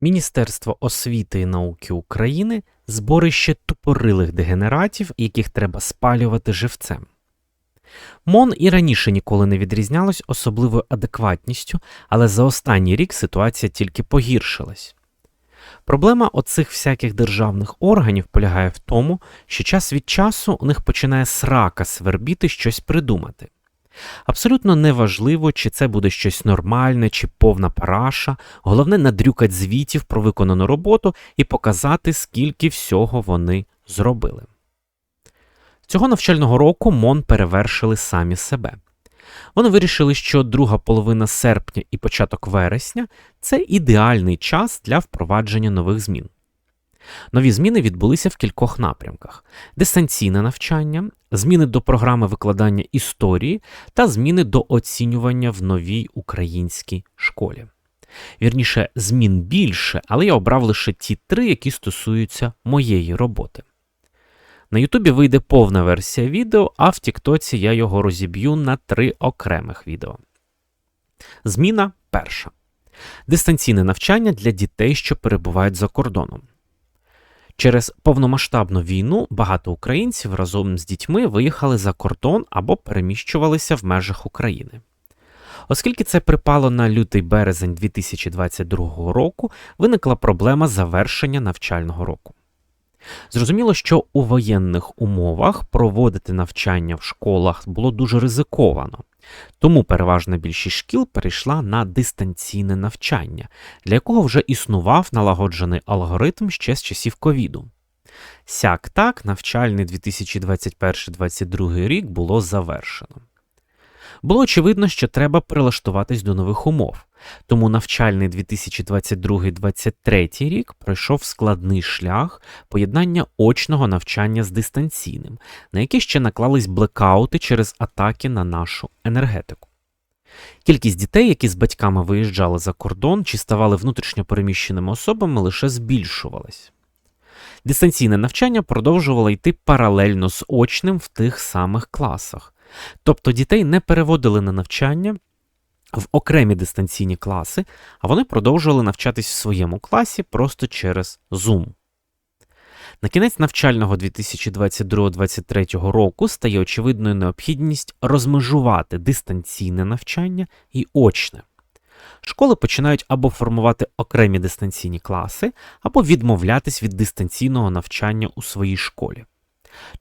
Міністерство освіти і науки України зборище тупорилих дегенератів, яких треба спалювати живцем. МОН і раніше ніколи не відрізнялось особливою адекватністю, але за останній рік ситуація тільки погіршилась. Проблема оцих всяких державних органів полягає в тому, що час від часу у них починає срака свербіти щось придумати. Абсолютно неважливо, чи це буде щось нормальне, чи повна параша, головне надрюкать звітів про виконану роботу і показати, скільки всього вони зробили. Цього навчального року МОН перевершили самі себе. Вони вирішили, що друга половина серпня і початок вересня це ідеальний час для впровадження нових змін. Нові зміни відбулися в кількох напрямках: дистанційне навчання, зміни до програми викладання історії та зміни до оцінювання в новій українській школі. Вірніше, змін більше, але я обрав лише ті три, які стосуються моєї роботи. На Ютубі вийде повна версія відео, а в Тіктоці я його розіб'ю на три окремих відео. Зміна перша. Дистанційне навчання для дітей, що перебувають за кордоном. Через повномасштабну війну багато українців разом з дітьми виїхали за кордон або переміщувалися в межах України. Оскільки це припало на лютий березень 2022 року, виникла проблема завершення навчального року. Зрозуміло, що у воєнних умовах проводити навчання в школах було дуже ризиковано, тому переважна більшість шкіл перейшла на дистанційне навчання, для якого вже існував налагоджений алгоритм ще з часів ковіду. Сяк так, навчальний 2021-2022 рік було завершено. Було очевидно, що треба прилаштуватись до нових умов, тому навчальний 2022-2023 рік пройшов складний шлях поєднання очного навчання з дистанційним, на який ще наклались блекаути через атаки на нашу енергетику. Кількість дітей, які з батьками виїжджали за кордон чи ставали внутрішньо переміщеними особами, лише збільшувалась. Дистанційне навчання продовжувало йти паралельно з очним в тих самих класах. Тобто дітей не переводили на навчання в окремі дистанційні класи, а вони продовжували навчатись в своєму класі просто через Zoom. На кінець навчального 2022-2023 року стає очевидною необхідність розмежувати дистанційне навчання і очне. Школи починають або формувати окремі дистанційні класи, або відмовлятись від дистанційного навчання у своїй школі.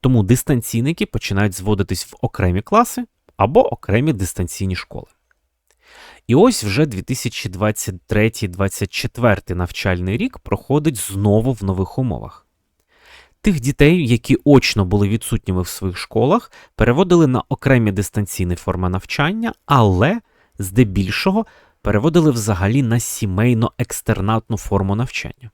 Тому дистанційники починають зводитись в окремі класи або окремі дистанційні школи. І ось вже 2023-2024 навчальний рік проходить знову в нових умовах. Тих дітей, які очно були відсутніми в своїх школах, переводили на окремі дистанційні форми навчання, але здебільшого переводили взагалі на сімейно-екстернатну форму навчання.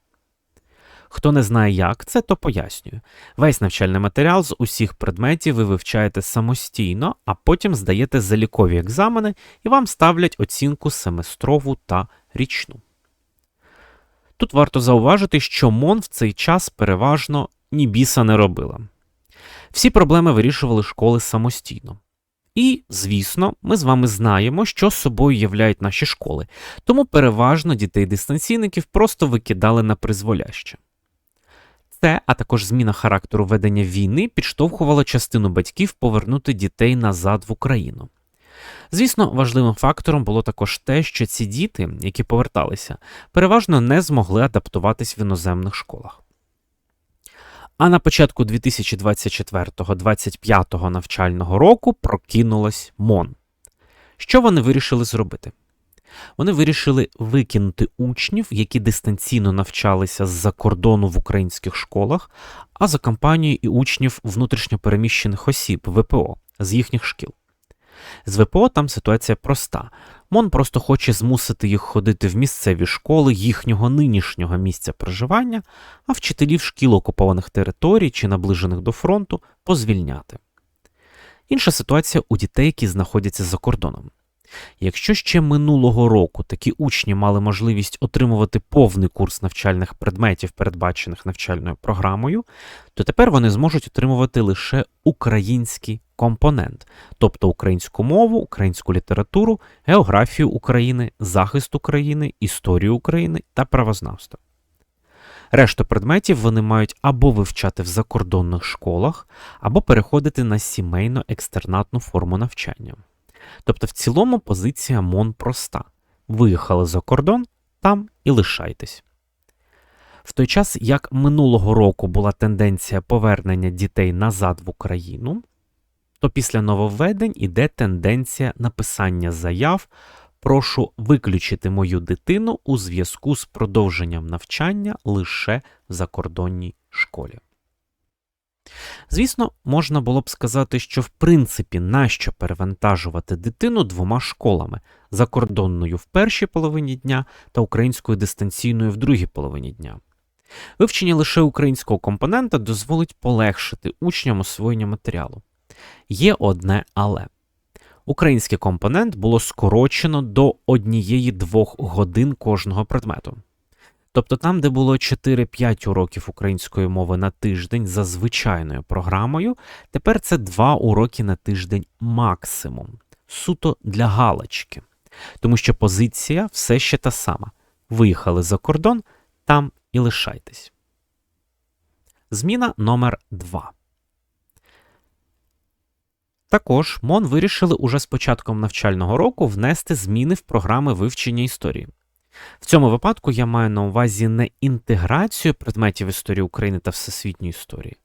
Хто не знає, як це, то пояснюю. Весь навчальний матеріал з усіх предметів ви вивчаєте самостійно, а потім здаєте залікові екзамени і вам ставлять оцінку семестрову та річну. Тут варто зауважити, що МОН в цей час переважно ні біса не робила. Всі проблеми вирішували школи самостійно. І, звісно, ми з вами знаємо, що собою являють наші школи, тому переважно дітей-дистанційників просто викидали на призволяще. Це, а також зміна характеру ведення війни, підштовхувала частину батьків повернути дітей назад в Україну. Звісно, важливим фактором було також те, що ці діти, які поверталися, переважно не змогли адаптуватись в іноземних школах. А на початку 2024-2025 навчального року прокинулась МОН. Що вони вирішили зробити? Вони вирішили викинути учнів, які дистанційно навчалися з-за кордону в українських школах, а за компанією і учнів внутрішньопереміщених осіб ВПО з їхніх шкіл. З ВПО там ситуація проста. МОН просто хоче змусити їх ходити в місцеві школи їхнього нинішнього місця проживання, а вчителів шкіл окупованих територій чи наближених до фронту позвільняти. Інша ситуація у дітей, які знаходяться за кордоном. Якщо ще минулого року такі учні мали можливість отримувати повний курс навчальних предметів, передбачених навчальною програмою, то тепер вони зможуть отримувати лише український компонент, тобто українську мову, українську літературу, географію України, захист України, історію України та правознавство. Решту предметів вони мають або вивчати в закордонних школах, або переходити на сімейно-екстернатну форму навчання. Тобто, в цілому позиція МОН проста: виїхали за кордон, там і лишайтесь. В той час, як минулого року була тенденція повернення дітей назад в Україну, то після нововведень іде тенденція написання заяв. Прошу виключити мою дитину у зв'язку з продовженням навчання лише в закордонній школі. Звісно, можна було б сказати, що в принципі нащо перевантажувати дитину двома школами закордонною в першій половині дня та українською дистанційною в другій половині дня. Вивчення лише українського компонента дозволить полегшити учням освоєння матеріалу. Є одне але. Український компонент було скорочено до однієї-двох годин кожного предмету. Тобто там, де було 4-5 уроків української мови на тиждень за звичайною програмою, тепер це 2 уроки на тиждень максимум, суто для галочки. Тому що позиція все ще та сама. Виїхали за кордон, там і лишайтесь. Зміна номер 2. Також МОН вирішили уже з початком навчального року внести зміни в програми вивчення історії. В цьому випадку я маю на увазі не інтеграцію предметів історії України та всесвітньої історії.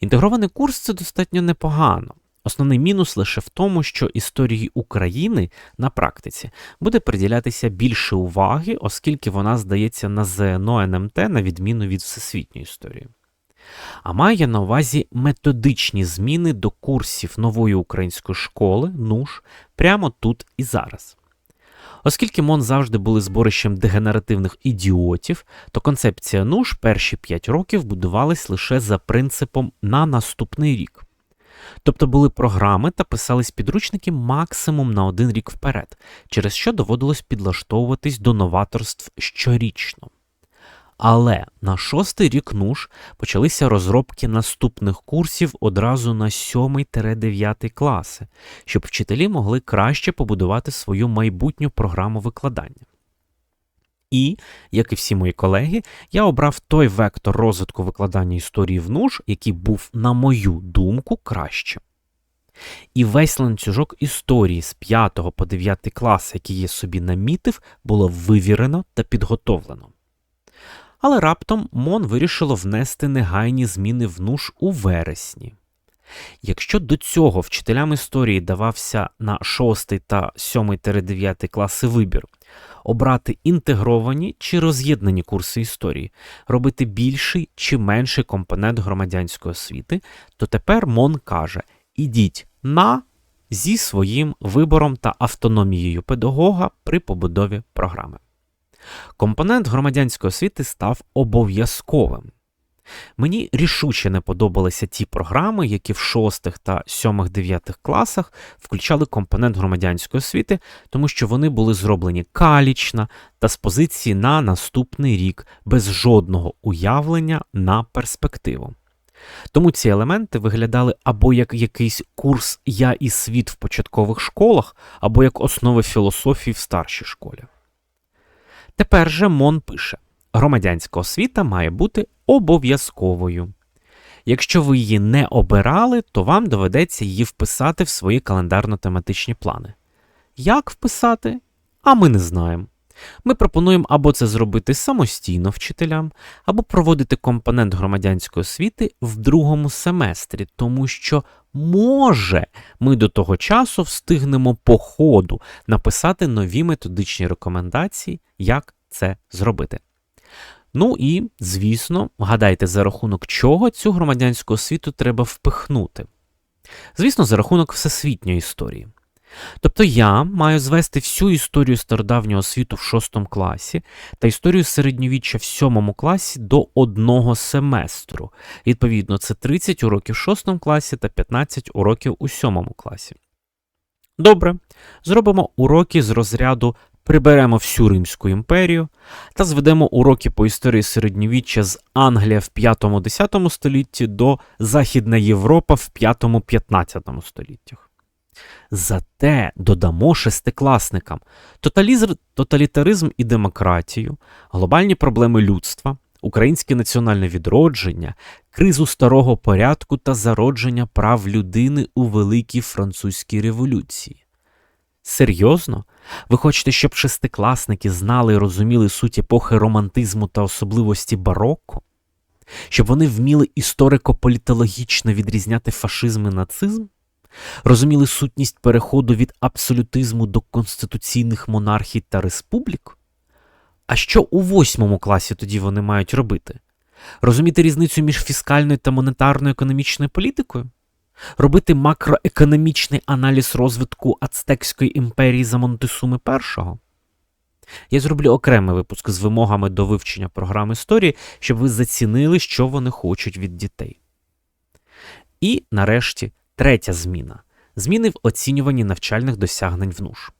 Інтегрований курс це достатньо непогано. Основний мінус лише в тому, що історії України на практиці буде приділятися більше уваги, оскільки вона здається на ЗНО НМТ на відміну від всесвітньої історії. А має на увазі методичні зміни до курсів нової української школи, НУШ, прямо тут і зараз. Оскільки МОН завжди були зборищем дегенеративних ідіотів, то концепція НУШ перші 5 років будувалась лише за принципом на наступний рік. Тобто були програми та писались підручники максимум на один рік вперед, через що доводилось підлаштовуватись до новаторств щорічно. Але на шостий рік НУШ почалися розробки наступних курсів одразу на 7-9 класи, щоб вчителі могли краще побудувати свою майбутню програму викладання. І, як і всі мої колеги, я обрав той вектор розвитку викладання історії в НУШ, який був, на мою думку, краще. І весь ланцюжок історії з 5 по 9 клас, який я собі намітив, було вивірено та підготовлено. Але раптом МОН вирішило внести негайні зміни в НУШ у вересні. Якщо до цього вчителям історії давався на 6 та 7-9 класи вибір обрати інтегровані чи роз'єднані курси історії, робити більший чи менший компонент громадянської освіти, то тепер МОН каже: ідіть на зі своїм вибором та автономією педагога при побудові програми. Компонент громадянської освіти став обов'язковим. Мені рішуче не подобалися ті програми, які в 6 та 7-9 класах включали компонент громадянської освіти, тому що вони були зроблені калічно та з позиції на наступний рік без жодного уявлення на перспективу. Тому ці елементи виглядали або як якийсь курс Я і світ в початкових школах, або як основи філософії в старшій школі. Тепер же Мон пише: громадянська освіта має бути обов'язковою. Якщо ви її не обирали, то вам доведеться її вписати в свої календарно-тематичні плани. Як вписати? А ми не знаємо. Ми пропонуємо або це зробити самостійно вчителям, або проводити компонент громадянської освіти в другому семестрі, тому що, може, ми до того часу встигнемо по ходу написати нові методичні рекомендації, як це зробити. Ну і, звісно, гадайте, за рахунок чого цю громадянську освіту треба впихнути. Звісно, за рахунок всесвітньої історії. Тобто я маю звести всю історію стародавнього світу в шостому класі та історію середньовіччя в сьомому класі до одного семестру. Відповідно, це 30 уроків в шостому класі та 15 уроків у сьомому класі. Добре, зробимо уроки з розряду приберемо всю Римську імперію та зведемо уроки по історії середньовіччя з Англія в 5-10 столітті до Західна Європа в 5-15 століттях. Зате додамо шестикласникам тоталізм, тоталітаризм і демократію, глобальні проблеми людства, українське національне відродження, кризу старого порядку та зародження прав людини у Великій Французькій революції. Серйозно? Ви хочете, щоб шестикласники знали і розуміли суть епохи романтизму та особливості бароко? Щоб вони вміли історико-політологічно відрізняти фашизм і нацизм? Розуміли сутність переходу від абсолютизму до конституційних монархій та республік? А що у восьмому класі тоді вони мають робити? Розуміти різницю між фіскальною та монетарною економічною політикою? Робити макроекономічний аналіз розвитку Ацтекської імперії за Монтесуми І? Я зроблю окремий випуск з вимогами до вивчення програм історії, щоб ви зацінили, що вони хочуть від дітей. І, нарешті, третя зміна зміни в оцінюванні навчальних досягнень в НУШ.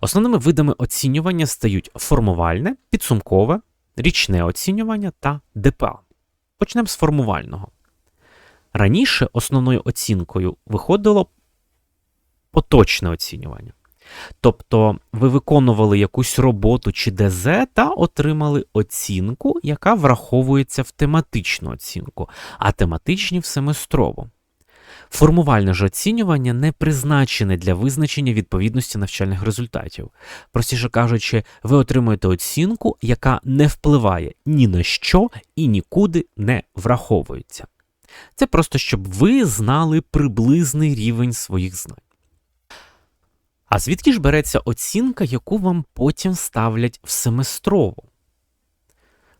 Основними видами оцінювання стають формувальне, підсумкове, річне оцінювання та ДПА. Почнемо з формувального. Раніше основною оцінкою виходило поточне оцінювання. Тобто ви виконували якусь роботу чи ДЗ та отримали оцінку, яка враховується в тематичну оцінку, а тематичні в семестрову. Формувальне ж оцінювання не призначене для визначення відповідності навчальних результатів. Простіше кажучи, ви отримуєте оцінку, яка не впливає ні на що і нікуди не враховується. Це просто щоб ви знали приблизний рівень своїх знань. А звідки ж береться оцінка, яку вам потім ставлять в семестрову?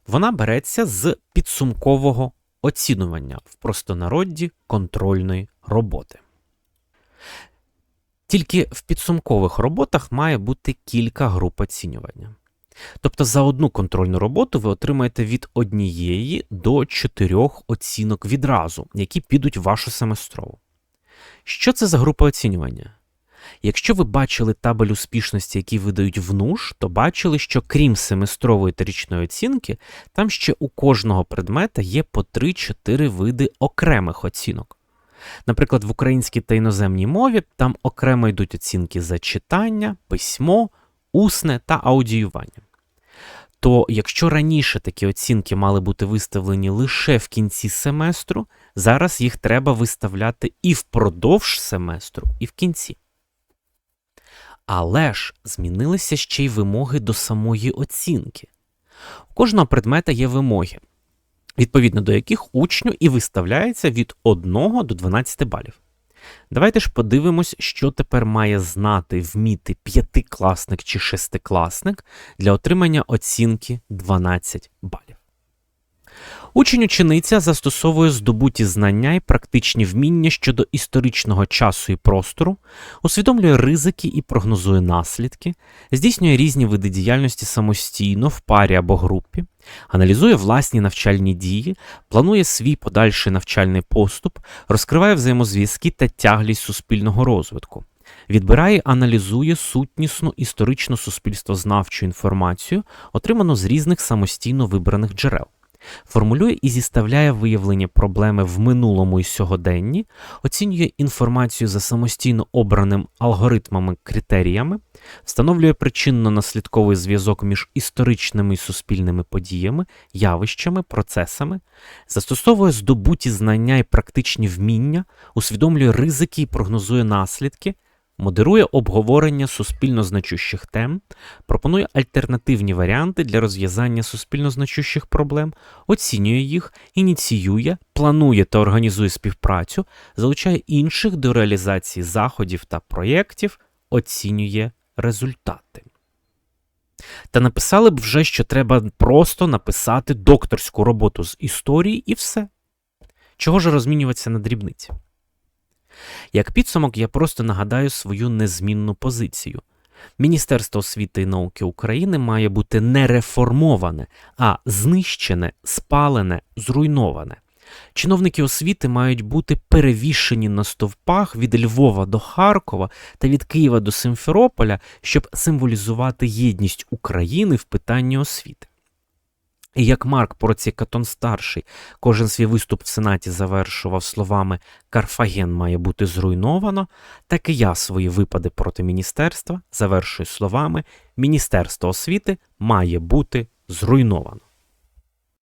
Вона береться з підсумкового оцінювання в простонародді контрольної роботи. Тільки в підсумкових роботах має бути кілька груп оцінювання. Тобто за одну контрольну роботу ви отримаєте від однієї до чотирьох оцінок відразу, які підуть в вашу семестрову. Що це за група оцінювання? Якщо ви бачили табель успішності, які видають в НУШ, то бачили, що крім семестрової та річної оцінки, там ще у кожного предмета є по 3-4 види окремих оцінок. Наприклад, в українській та іноземній мові там окремо йдуть оцінки за читання, письмо, усне та аудіювання. То якщо раніше такі оцінки мали бути виставлені лише в кінці семестру, зараз їх треба виставляти і впродовж семестру, і в кінці. Але ж змінилися ще й вимоги до самої оцінки. У кожного предмета є вимоги, відповідно до яких учню і виставляється від 1 до 12 балів. Давайте ж подивимось, що тепер має знати, вміти п'ятикласник чи шестикласник для отримання оцінки 12 балів. Учень учениця застосовує здобуті знання і практичні вміння щодо історичного часу і простору, усвідомлює ризики і прогнозує наслідки, здійснює різні види діяльності самостійно в парі або групі, аналізує власні навчальні дії, планує свій подальший навчальний поступ, розкриває взаємозв'язки та тяглість суспільного розвитку. Відбирає, аналізує сутнісну історично суспільствознавчу інформацію, отриману з різних самостійно вибраних джерел формулює і зіставляє виявлення проблеми в минулому і сьогоденні, оцінює інформацію за самостійно обраним алгоритмами критеріями, встановлює причинно-наслідковий зв'язок між історичними і суспільними подіями, явищами, процесами, застосовує здобуті знання і практичні вміння, усвідомлює ризики і прогнозує наслідки модерує обговорення суспільно значущих тем, пропонує альтернативні варіанти для розв'язання суспільно значущих проблем, оцінює їх, ініціює, планує та організує співпрацю, залучає інших до реалізації заходів та проєктів, оцінює результати. Та написали б вже, що треба просто написати докторську роботу з історії і все. Чого ж розмінюватися на дрібниці? Як підсумок, я просто нагадаю свою незмінну позицію. Міністерство освіти і науки України має бути не реформоване, а знищене, спалене, зруйноване. Чиновники освіти мають бути перевішені на стовпах від Львова до Харкова та від Києва до Симферополя, щоб символізувати єдність України в питанні освіти. І як Марк Порцій Катон старший кожен свій виступ в Сенаті завершував словами Карфаген має бути зруйновано, так і я свої випади проти міністерства завершую словами Міністерство освіти має бути зруйновано.